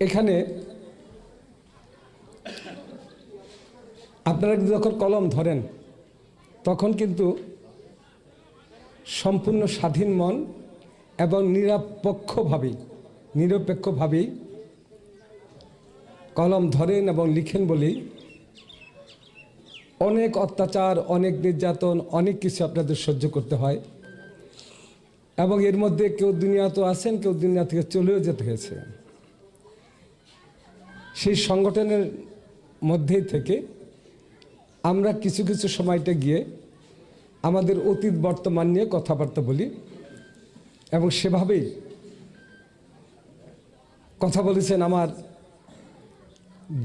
এখানে আপনারা যখন কলম ধরেন, তখন কিন্তু সম্পূর্ণ স্বাধীন মন এবং নিরপেক্ষভাবেই নিরপেক্ষভাবেই কলম ধরেন এবং লিখেন বলেই অনেক অত্যাচার, অনেক নির্যাতন, অনেক কিছু আপনাদের সহ্য করতে হয়। এবং এর মধ্যে কেউ দুনিয়া তো আছেন কেউ দুনিয়া থেকে চলেও যেতে হয়েছে। সেই সংগঠনের মধ্যেই থেকে আমরা কিছু কিছু সময়টা গিয়ে আমাদের অতীত বর্তমান নিয়ে কথাবার্তা বলি এবং সেভাবেই কথা বলেছেন আমার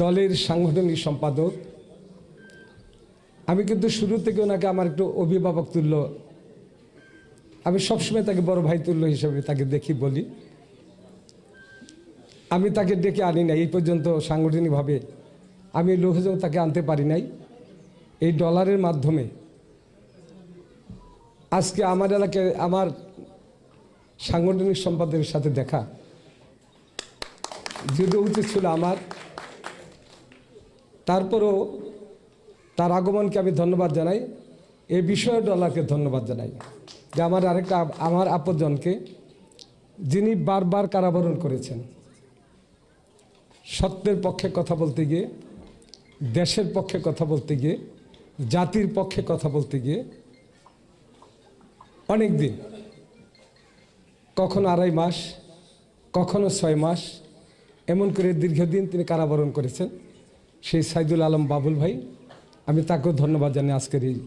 দলের সাংগঠনিক সম্পাদক। আমি কিন্তু শুরু থেকে ওনাকে আমার একটু অভিভাবক তুল্য, আমি সবসময় তাকে বড় ভাই তুল্য হিসেবে তাকে দেখি বলি। আমি তাকে ডেকে আনি নাই, এই পর্যন্ত সাংগঠনিকভাবে। আমি লোকজন তাকে আনতে পারি নাই। এই ডলারের মাধ্যমে। আজকে আমার এলাকায় আমার সাংগঠনিক সম্পাদকের সাথে দেখা। যদিও উচিত ছিল আমার। তারপরও তার আগমনকে আমি ধন্যবাদ জানাই। এ বিষয়ে ডলারকে ধন্যবাদ জানাই। যে আমার আরেকটা, আমার আপনজনকে যিনি বারবার কারাবরণ করেছেন। সত্যের পক্ষে কথা বলতে গিয়ে, দেশের পক্ষে কথা বলতে গিয়ে, জাতির পক্ষে কথা বলতে গিয়ে অনেক দিন। কখনো আড়াই মাস, কখনো ছয় মাস এমন করে দীর্ঘদিন তিনি কারাবরণ করেছেন, সেই সাইদুল আলম বাবুল ভাই। আমি তাকেও ধন্যবাদ জানাই আজকের এই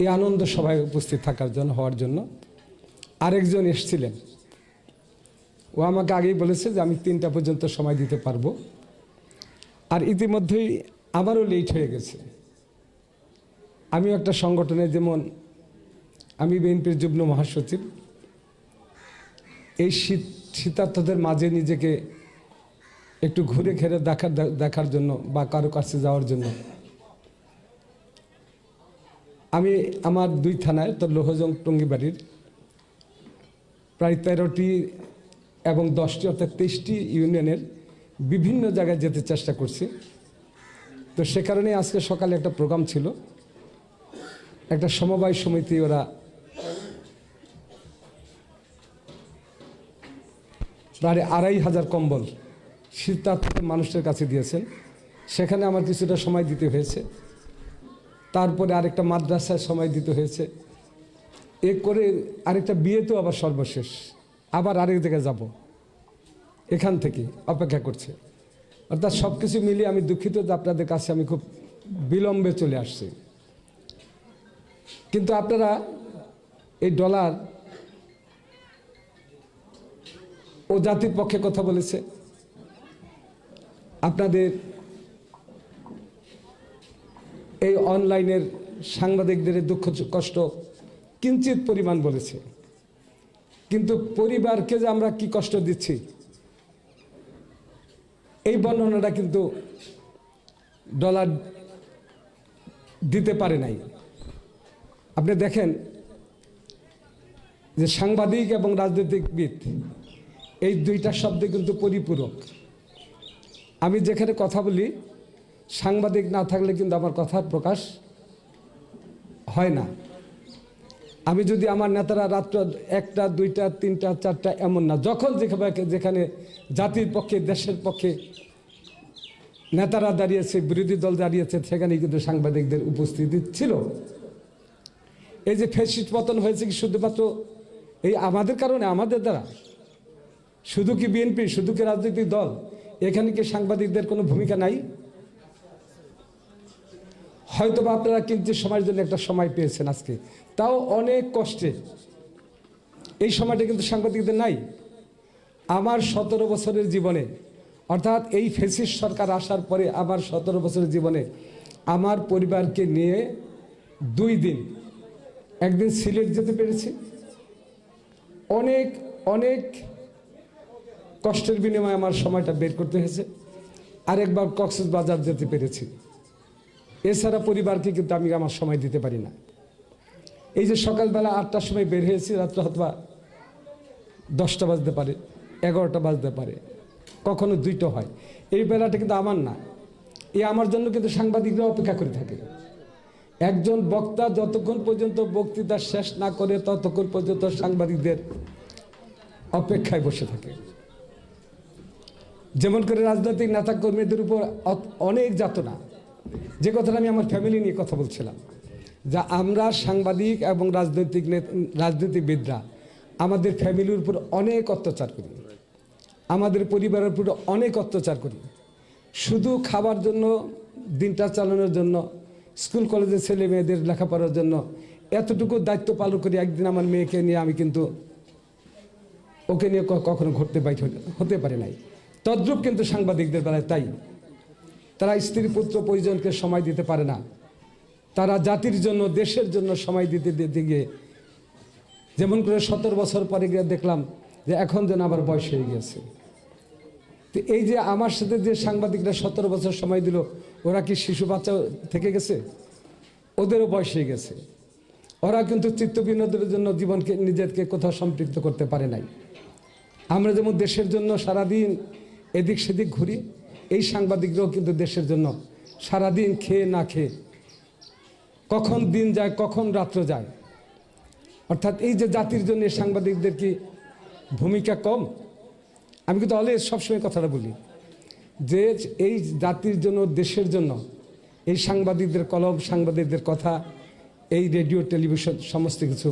এই আনন্দ সভায় উপস্থিত থাকার জন্য, হওয়ার জন্য। আরেকজন এসছিলেন ও আমাকে আগেই বলেছে যে আমি তিনটা পর্যন্ত সময় দিতে পারব। আর ইতিমধ্যেই আমারও লেট হয়ে গেছে। আমিও একটা সংগঠনে যেমন আমি বিএনপির যুগ্ম মহাসচিব, এই শীত শীতার্থদের মাঝে নিজেকে একটু ঘুরে ঘেরে দেখার দেখার জন্য বা কারও কাছে যাওয়ার জন্য আমি আমার দুই থানায় তো লোহজং টঙ্গিবাড়ির প্রায় তেরোটি এবং দশটি অর্থাৎ তেইশটি ইউনিয়নের বিভিন্ন জায়গায় যেতে চেষ্টা করছি। তো সে কারণে আজকে সকালে একটা প্রোগ্রাম ছিল। একটা সমবায় সমিতি ওরা প্রায় আড়াই হাজার কম্বল শীতার্থ মানুষের কাছে দিয়েছেন। সেখানে আমার কিছুটা সময় দিতে হয়েছে। তারপরে আরেকটা মাদ্রাসায় সময় দিতে হয়েছে। এ করে আরেকটা বিয়েতেও আবার সর্বশেষ। আবার আরেক জায়গায় যাব। এখান থেকে অপেক্ষা করছে। অর্থাৎ সব কিছু মিলিয়ে আমি দুঃখিত যে আপনাদের কাছে আমি খুব বিলম্বে চলে আসছি। কিন্তু আপনারা এই ডলার ও জাতির পক্ষে কথা বলেছে। আপনাদের এই অনলাইনের সাংবাদিকদের দুঃখ, কষ্ট, কিঞ্চিত পরিমাণ বলেছে। কিন্তু পরিবারকে যে আমরা কি কষ্ট দিচ্ছি? এই বর্ণনাটা কিন্তু ডলার দিতে পারে নাই। আপনি দেখেন যে সাংবাদিক এবং রাজনৈতিকবিদ, এই দুইটা শব্দ কিন্তু পরিপূরক। আমি যেখানে কথা বলি, সাংবাদিক না থাকলে কিন্তু আমার কথার প্রকাশ হয় না। আমি যদি আমার নেতারা রাত্র একটা, দুইটা, তিনটা, চারটা, এমন না, যখন যেখানে যেখানে জাতির পক্ষে, দেশের পক্ষে নেতারা দাঁড়িয়েছে, বিরোধী দল দাঁড়িয়েছে, সেখানে কিন্তু সাংবাদিকদের উপস্থিতি ছিল। এই যে ফেসিস পতন হয়েছে কি শুধুমাত্র এই আমাদের কারণে, আমাদের দ্বারা? শুধু কি বিএনপি, শুধু কি রাজনৈতিক দল? এখানে কি সাংবাদিকদের কোনো ভূমিকা নাই? হয়তো বা আপনারা কিন্তু সময়ের জন্য একটা সময় পেয়েছেন আজকে, তাও অনেক কষ্টে। এই সময়টা কিন্তু সাংবাদিকদের নাই। আমার সতেরো বছরের জীবনে, অর্থাৎ এই ফেসিস সরকার আসার পরে আমার সতেরো বছরের জীবনে আমার পরিবারকে নিয়ে দুই দিন, একদিন সিলেট যেতে পেরেছি। অনেক অনেক কষ্টের বিনিময়ে আমার সময়টা বের করতে হয়েছে। আরেকবার কক্সবাজার যেতে পেরেছি। এছাড়া পরিবারকে কিন্তু আমি আমার সময় দিতে পারি না। এই যে সকালবেলা আটটার সময় বের হয়েছি, রাত্র অথবা দশটা বাজতে পারে, এগারোটা বাজতে পারে, কখনো দুইটা হয়। এই বেলাটা কিন্তু আমার না। এই আমার জন্য কিন্তু সাংবাদিকরা অপেক্ষা করে থাকে। একজন বক্তা যতক্ষণ পর্যন্ত বক্তৃতা শেষ না করে, ততক্ষণ পর্যন্ত সাংবাদিকদের অপেক্ষায় বসে থাকে। যেমন করে রাজনৈতিক নেতা কর্মীদের উপর অনেক যাতনা। যে কথাটা আমি আমার ফ্যামিলি নিয়ে কথা বলছিলাম, যা আমরা সাংবাদিক এবং রাজনৈতিক নেত- রাজনীতিবিদরা আমাদের ফ্যামিলির উপর অনেক অত্যাচার করি। আমাদের পরিবারের উপর অনেক অত্যাচার করি। শুধু খাবার জন্য, দিনটা চালানোর জন্য স্কুল কলেজের ছেলে মেয়েদের লেখাপড়ার জন্য এতটুকু দায়িত্ব পালন করি, একদিন আমার মেয়েকে নিয়ে আমি কিন্তু ওকে নিয়ে কখনো বাইর হতে- হতে পারে নাই। তদ্রূপ কিন্তু সাংবাদিকদের বেলায় তাই। তারা স্ত্রী পুত্র পরিজনকে সময় দিতে পারে না। তারা জাতির জন্য, দেশের জন্য সময় দিতে দিতে গিয়ে, যেমন করে সতেরো বছর পরে গিয়ে দেখলাম যে এখন যেন আবার বয়স হয়ে গেছে তো এই যে আমার সাথে যে সাংবাদিকরা সতেরো বছর সময় দিল, ওরা কি শিশু বাচ্চা থেকে গেছে? ওদেরও বয়স হয়ে গেছে। ওরা কিন্তু চিত্ত বিনোদনের জন্য জীবনকে নিজেকে কোথাও সম্পৃক্ত করতে পারে নাই। আমরা যেমন দেশের জন্য সারাদিন এদিক সেদিক ঘুরি এই সাংবাদিকরাও কিন্তু দেশের জন্য সারাদিন খেয়ে না খেয়ে কখন দিন যায়, কখন রাত্র যায়। অর্থাৎ এই যে জাতির জন্য সাংবাদিকদের কি ভূমিকা কম? আমি কিন্তু অলওয়েজ সবসময় কথাটা বলি যে এই জাতির জন্য, দেশের জন্য এই সাংবাদিকদের কলম, সাংবাদিকদের কথা, এই রেডিও, টেলিভিশন, সমস্ত কিছু,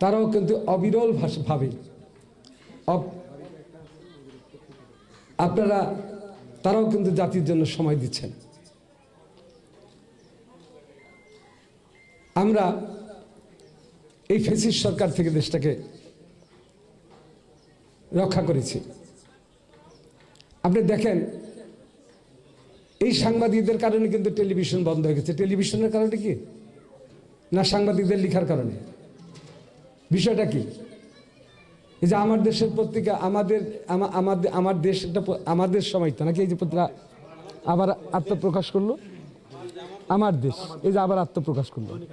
তারাও কিন্তু অবিরল ভাবে। আপনারা তারাও কিন্তু জাতির জন্য সময় দিচ্ছেন। আমরা এই ফেসিস সরকার থেকে দেশটাকে রক্ষা করেছি। আপনি দেখেন, এই সাংবাদিকদের কারণে কিন্তু টেলিভিশন বন্ধ হয়ে গেছে। টেলিভিশনের কারণে কি? না সাংবাদিকদের লিখার কারণে? বিষয়টা কি? এই যে আমার দেশের পত্রিকা, আমাদের আমাদের আমার দেশ একটা প- আমাদের সময় তো নাকি এই যে পত্রিকা আবার আত্মপ্রকাশ করল? আমার দেশ, এই যে আবার আত্মপ্রকাশ করল।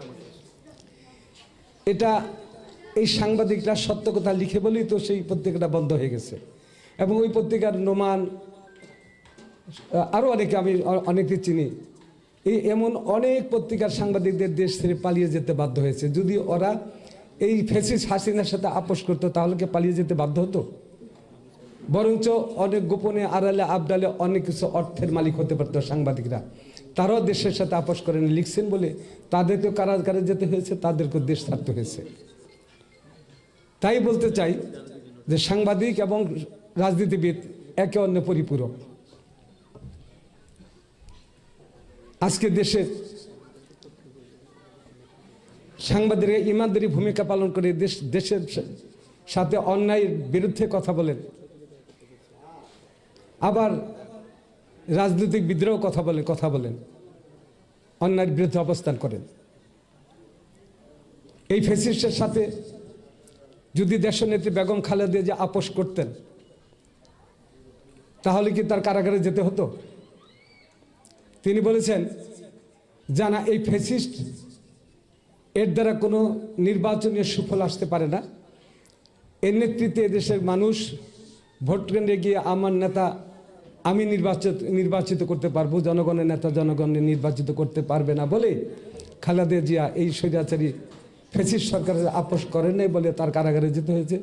এটা এই সাংবাদিকরা সত্য কথা লিখে বলেই তো সেই পত্রিকাটা বন্ধ হয়ে গেছে। এবং ওই পত্রিকার নোমান আরও অনেকে আমি অনেকে চিনি। এই এমন অনেক পত্রিকার সাংবাদিকদের দেশ ছেড়ে পালিয়ে যেতে বাধ্য হয়েছে। যদি ওরা এই ফেসিস হাসিনার সাথে আপোষ করতো, তাহলে কি পালিয়ে যেতে বাধ্য হতো? বরঞ্চ অনেক গোপনে আড়ালে, আবডালে অনেক কিছু অর্থের মালিক হতে পারতো সাংবাদিকরা। তারাও দেশের সাথে আপোষ করেন লিখছেন বলে তাদেরকেও কারাগারে যেতে হয়েছে, তাদেরকেও দেশ ছাড়তে হয়েছে। তাই বলতে চাই যে সাংবাদিক এবং রাজনীতিবিদ একে অন্য পরিপূরক। আজকে দেশের সাংবাদিকরা ইমানদারি ভূমিকা পালন করে দেশ দেশের সাথে অন্যায়ের বিরুদ্ধে কথা বলেন। আবার রাজনৈতিক বিদ্রোহ কথা বলে কথা বলেন। অন্যায়ের বিরুদ্ধে অবস্থান করেন। এই ফেসিস্টের সাথে যদি দেশনেত্রী বেগম খালেদা যে আপোষ করতেন, তাহলে কি তার কারাগারে যেতে হতো? তিনি বলেছেন, জানা, এই ফেসিস্ট এর দ্বারা কোনো নির্বাচনীয় সুফল আসতে পারে না। এর নেতৃত্বে এদেশের মানুষ ভোট কেন্দ্রে গিয়ে আমার নেতা আমি নির্বাচিত নির্বাচিত করতে পারব, জনগণের নেতা জনগণের নির্বাচিত করতে পারবে না বলে খালেদা জিয়া এই স্বৈরাচারী ফেসিস সরকারের আপোষ করেন নাই বলে তার কারাগারে যেতে হয়েছে।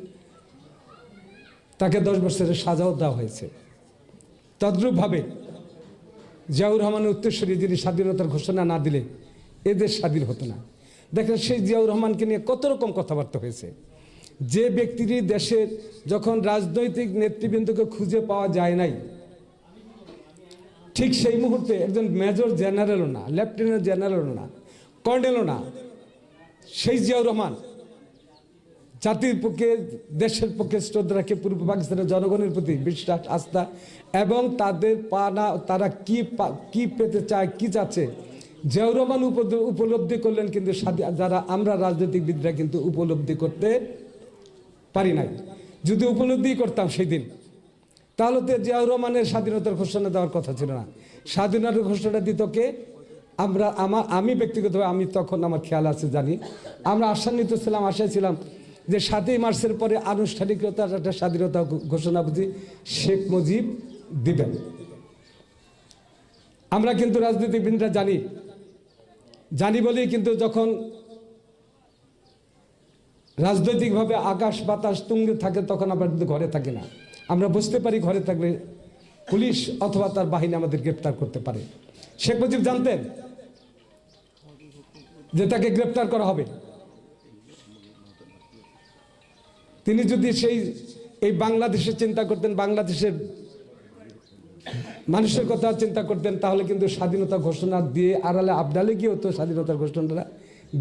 তাকে দশ বছরের সাজাও দেওয়া হয়েছে। তদ্রূপভাবে জিয়াউর রহমানের উত্তরসূরি যিনি স্বাধীনতার ঘোষণা না দিলে এদের স্বাধীন হতো না। দেখেন সেই জিয়াউর রহমানকে নিয়ে কত রকম কথাবার্তা হয়েছে। যে ব্যক্তিটি দেশের যখন রাজনৈতিক নেতৃবৃন্দকে খুঁজে পাওয়া যায় নাই, ঠিক সেই মুহূর্তে একজন মেজর জেনারেলও না, লেফটেন্যান্ট জেনারেলও না, কর্নেলও না সেই জিয়াউর রহমান জাতির পক্ষে, দেশের পক্ষে শ্রদ্ধা রাখে, পূর্ব পাকিস্তানের জনগণের প্রতি বিশ্বাস, আস্থা এবং তাদের পানা তারা কি কি পেতে চায়, কি চাচ্ছে জিয়াউর রহমান উপলব্ধি করলেন কিন্তু যারা আমরা রাজনৈতিকবিদরা কিন্তু উপলব্ধি করতে পারি নাই। যদি উপলব্ধি করতাম সেই দিন তাহলে তো জিয়াউর রহমানের স্বাধীনতার ঘোষণা দেওয়ার কথা ছিল না। স্বাধীনতার ঘোষণা দিত কে? আমরা আমার আমি ব্যক্তিগতভাবে আমি তখন আমার খেয়াল আছে, জানি। আমরা আশান্বিত ছিলাম, আশায় ছিলাম যে সাতই মার্চের পরে আনুষ্ঠানিকতার একটা স্বাধীনতা ঘোষণা বুঝি শেখ মুজিব দিবেন। আমরা কিন্তু রাজনীতিবিদরা জানি জানি বলেই কিন্তু যখন রাজনৈতিকভাবে আকাশ বাতাস তুঙ্গে থাকে, তখন আমরা কিন্তু ঘরে থাকি না। আমরা বুঝতে পারি ঘরে থাকলে পুলিশ অথবা তার বাহিনী আমাদের গ্রেপ্তার করতে পারে। শেখ মুজিব জানতেন যে তাকে গ্রেপ্তার করা হবে। তিনি যদি সেই, এই বাংলাদেশের চিন্তা করতেন, বাংলাদেশের মানুষের কথা চিন্তা করতেন, তাহলে কিন্তু স্বাধীনতা ঘোষণা দিয়ে আড়ালে আবডালে গিয়েও তো স্বাধীনতার ঘোষণাটা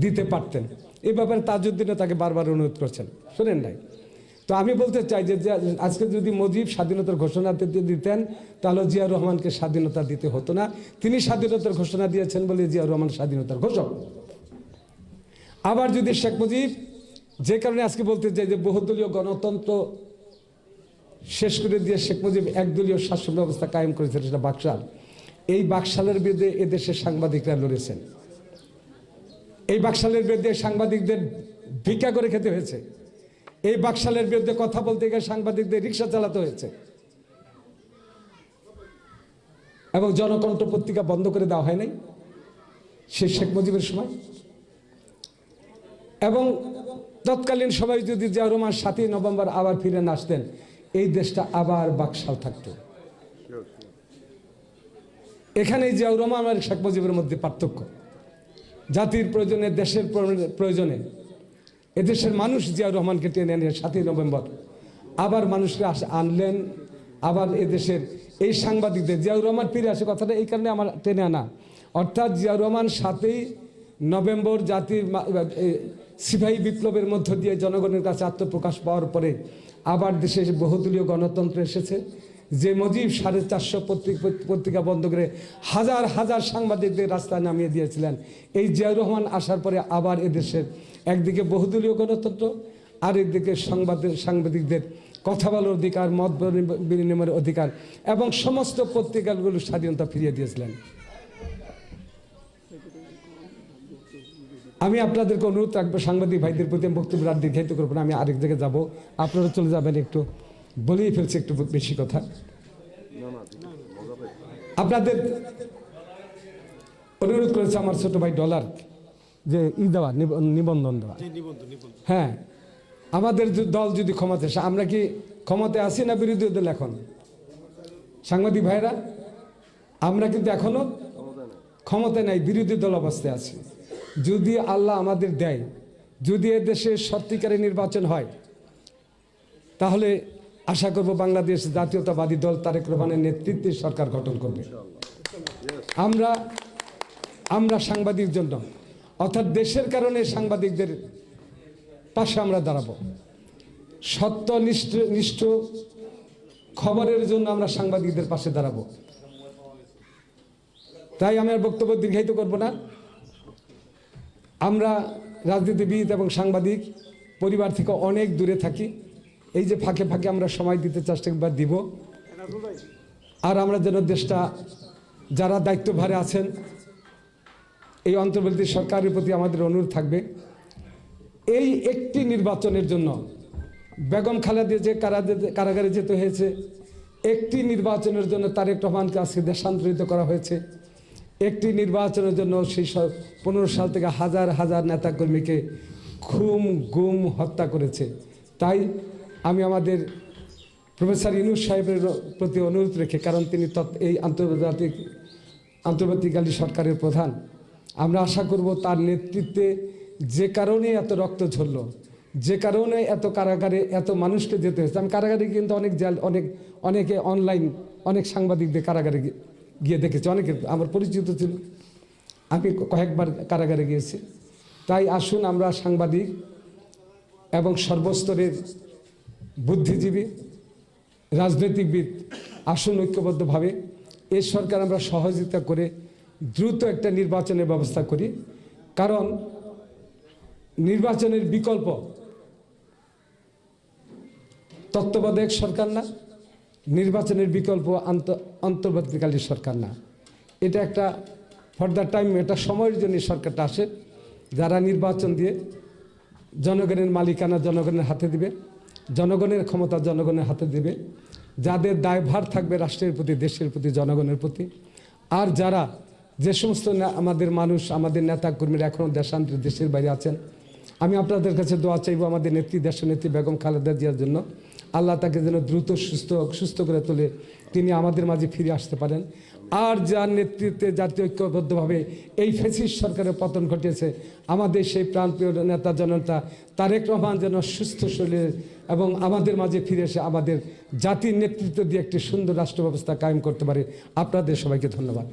দিতে পারতেন। এই ব্যাপারে তাজউদ্দিনও তাকে বারবার অনুরোধ করছেন। শোনেন নাই তো আমি বলতে চাই যে আজকে যদি মুজিব স্বাধীনতার ঘোষণা দিতে দিতেন, তাহলে জিয়াউর রহমানকে স্বাধীনতা দিতে হতো না। তিনি স্বাধীনতার ঘোষণা দিয়েছেন বলে জিয়াউর রহমান স্বাধীনতার ঘোষক। আবার যদি শেখ মুজিব, যে কারণে আজকে বলতে চাই যে বহুদলীয় গণতন্ত্র শেষ করে দিয়ে শেখ মুজিব একদলীয় শাসন ব্যবস্থা কায়েম করেছেন সেটা বাকশাল। এই বাকশালের বিরুদ্ধে এদেশের সাংবাদিকরা লড়েছেন। এই বাকশালের বিরুদ্ধে সাংবাদিকদের ভিক্ষা করে খেতে হয়েছে। এই বাকশালের বিরুদ্ধে কথা বলতে গিয়ে সাংবাদিকদের রিক্সা চালাতে হয়েছে। এবং জনকণ্ঠ পত্রিকা বন্ধ করে দেওয়া হয় নাই সে শেখ মুজিবের সময়। এবং তৎকালীন সবাই যদি জিয়াউর রহমান সাতই নভেম্বর আবার ফিরে আসতেন। এই দেশটা আবার বাকশাল থাকতো। এখানেই জিয়াউর রহমান আর শেখ মুজিবের মধ্যে পার্থক্য। জাতির প্রয়োজনে, দেশের প্রয়োজনে- এদেশের মানুষ জিয়াউর রহমানকে টেনে এনে সাতই নভেম্বর। আবার মানুষকে আনলেন, আবার এদেশের এই সাংবাদিকদের, জিয়াউর রহমান ফিরে আসে কথাটা এই কারণে আমার টেনে আনা। অর্থাৎ জিয়াউর রহমান সাতই নভেম্বর জাতির সিপাহী বিপ্লবের মধ্য দিয়ে জনগণের কাছে আত্মপ্রকাশ পাওয়ার পরে আবার দেশে বহুদলীয় গণতন্ত্র এসেছে। যে মজিব সাড়ে চারশো পত্রিকা বন্ধ করে হাজার হাজার সাংবাদিকদের রাস্তায় নামিয়ে দিয়েছিলেন। এই জিয়াউর রহমান আসার পরে আবার এদেশের একদিকে বহুদলীয় গণতন্ত্র, আর একদিকে সংবাদ সাংবাদিকদের কথা বলার অধিকার, মত বিনিময়ের অধিকার এবং সমস্ত পত্রিকাগুলোর স্বাধীনতা ফিরিয়ে দিয়েছিলেন। আমি আপনাদেরকে অনুরোধ রাখব সাংবাদিক ভাইদের প্রতি আমি বক্তব্য আর দীর্ঘায়িত করব না আমি আরেক জায়গায় যাব। আপনারা চলে যাবেন একটু বলেই ফেলছি একটু বেশি কথা। আপনাদের অনুরোধ করেছে আমার ছোট ভাই ডলার যে ই দেওয়া নিব- নিবন্ধন দেওয়া। হ্যাঁ আমাদের দল যদি ক্ষমতা আসে আমরা কি ক্ষমতায় আছি না বিরোধী দল এখন? সাংবাদিক ভাইরা আমরা কিন্তু এখনও ক্ষমতায় নাই বিরোধী দল অবস্থায় আছি। যদি আল্লাহ আমাদের দেয়, যদি এ দেশে সত্যিকারের নির্বাচন হয়, তাহলে আশা করব বাংলাদেশ জাতীয়তাবাদী দল তারেক রহমানের নেতৃত্বে সরকার গঠন করবে। আমরা আমরা সাংবাদিক জন্য, অর্থাৎ দেশের কারণে সাংবাদিকদের পাশে আমরা দাঁড়াবো। সত্য, নিষ্ঠ নিষ্ঠ খবরের জন্য আমরা সাংবাদিকদের পাশে দাঁড়াবো। তাই আমি আর বক্তব্য দীর্ঘায়িত করব না। আমরা রাজনীতিবিদ এবং সাংবাদিক, পরিবার থেকে অনেক দূরে থাকি। এই যে ফাঁকে ফাঁকে আমরা সময় দিতে চেষ্টা বা দিব। আর আমরা যেন দেশটা, যারা দায়িত্বভারে আছেন, এই অন্তর্বর্তী সরকারের প্রতি আমাদের অনুরোধ থাকবে। এই একটি নির্বাচনের জন্য বেগম খালেদা যে কারা- কারাগারে যেতে হয়েছে, একটি নির্বাচনের জন্য তারেক রহমানকে আজকে দেশান্তরিত করা হয়েছে। একটি নির্বাচনের জন্য সেই পনেরো সাল থেকে হাজার হাজার নেতাকর্মীকে খুম গুম হত্যা করেছে। তাই আমি আমাদের প্রফেসর ইনুস সাহেবের প্রতি অনুরোধ রেখে, কারণ তিনি এই আন্তর্জাতিক আন্তর্জাতিকালী সরকারের প্রধান, আমরা আশা করব তার নেতৃত্বে যে কারণে এত রক্ত ঝরল, যে কারণে এত কারাগারে এত মানুষকে যেতে হয়েছে। আমি কারাগারে কিন্তু অনেক জেল অনেক অনেকে অনলাইন অনেক সাংবাদিকদের কারাগারে গিয়ে- দেখেছি। অনেকে আমার পরিচিত ছিল। আমি কয়েকবার কারাগারে গিয়েছি। তাই আসুন আমরা সাংবাদিক এবং সর্বস্তরের বুদ্ধিজীবী রাজনৈতিকবিদ আসুন ঐক্যবদ্ধভাবে। এ সরকার আমরা সহযোগিতা করে দ্রুত একটা নির্বাচনের ব্যবস্থা করি। কারণ নির্বাচনের বিকল্প তত্ত্বাবধায়ক সরকার না। নির্বাচনের বিকল্প আন্ত- অন্তর্বর্তীকালীন সরকার না। এটা একটা ফর দ্য টাইম এটা সময়ের জন্য সরকারটা আসে। যারা নির্বাচন দিয়ে জনগণের মালিকানা জনগণের হাতে দিবে, জনগণের ক্ষমতা জনগণের হাতে দিবে, যাদের দায়ভার থাকবে রাষ্ট্রের প্রতি, দেশের প্রতি, জনগণের প্রতি। আর যারা যে সমস্ত আমাদের মানুষ, আমাদের নেতা কর্মীরা এখনও দেশান্তর, দেশের বাইরে আছেন আমি আপনাদের কাছে দোয়া চাইব আমাদের নেত্রী, দেশনেত্রী বেগম খালেদা জিয়ার জন্য। আল্লাহ তাকে যেন দ্রুত, সুস্থ সুস্থ করে তোলে। তিনি আমাদের মাঝে ফিরে আসতে পারেন। আর যার নেতৃত্বে জাতীয় ঐক্যবদ্ধভাবে এই ফেসিস সরকারের পতন ঘটিয়েছে, আমাদের সেই প্রাণপ্রিয় নেতা জনতা তারেক রহমান যেন সুস্থ শরীরে এবং আমাদের মাঝে ফিরে এসে আমাদের জাতির নেতৃত্ব দিয়ে একটি সুন্দর রাষ্ট্র ব্যবস্থা কায়েম করতে পারে। আপনাদের সবাইকে ধন্যবাদ।